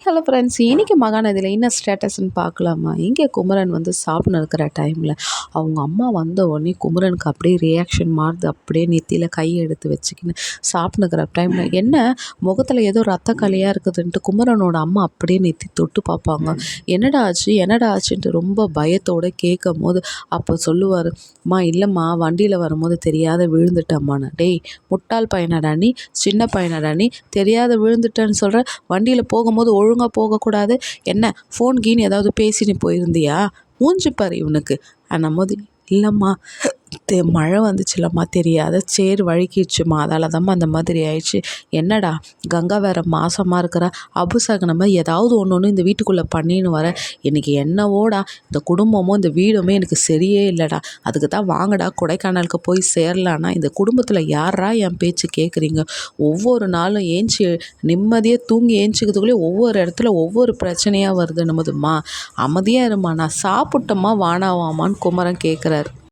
Hello friends இன்றைக்கி மகாநதியில் என்ன ஸ்டேட்டஸ்ன்னு பார்க்கலாமா? இங்கே குமரன் வந்து சாப்பிட்னு இருக்கிற டைமில் அவங்க அம்மா வந்த உடனே குமரனுக்கு அப்படியே ரியாக்ஷன் மாறுது. அப்படியே நெத்தியில் கையை எடுத்து வச்சுக்கின்னு சாப்பிட்னு இருக்கிற டைமில் என்ன முகத்தில் ஏதோ ரத்த கலையாக இருக்குதுன்ட்டு குமரனோட அம்மா அப்படியே நெத்தி தொட்டு பார்ப்பாங்க. என்னடா ஆச்சு என்னடா ஆச்சுன்ட்டு ரொம்ப பயத்தோடு கேட்கும் போது அப்போ சொல்லுவார் அம்மா இல்லைம்மா வண்டியில் வரும்போது தெரியாத விழுந்துட்டம்மாண்ணா டேய் முட்டாள் பையனடா நீ சின்ன பையனடா நீ தெரியாத விழுந்துட்டேன்னு சொல்கிற வண்டியில் போகும்போது ஒழுங்காக போகக்கூடாது. என்ன? ஃபோன் கீன் ஏதாவது பேசின்னு போயிருந்தியா? மூஞ்சி பாரு இவனுக்கு. மோதி. இல்லைம்மா. தே மழை வந்துச்சுலம்மா தெரியாத சேர் வழுக்கிடுச்சுமா அதால் தான்மா அந்த மாதிரி ஆயிடுச்சு. என்னடா கங்கா வேற மாசமாக இருக்கிற அபுசகனமாக ஏதாவது ஒன்று ஒன்று இந்த வீட்டுக்குள்ளே பண்ணின்னு வர. எனக்கு என்னவோடா இந்த குடும்பமும் இந்த வீடுமே எனக்கு சரியே இல்லைடா. அதுக்கு தான் வாங்கடா கொடைக்கானலுக்கு போய் சேரலான்னா இந்த குடும்பத்தில் யாரா என் பேச்சு கேட்குறீங்க ஒவ்வொரு நாளும் ஏஞ்சி நிம்மதியாக தூங்கி ஏஞ்சிக்கிறதுக்குள்ளே ஒவ்வொரு இடத்துல ஒவ்வொரு பிரச்சனையாக வருது நம்மதும்மா. அமைதியாக இருமா நான் சாப்பிட்டோமா வானாவாமான்னு குமரன் கேட்குறாரு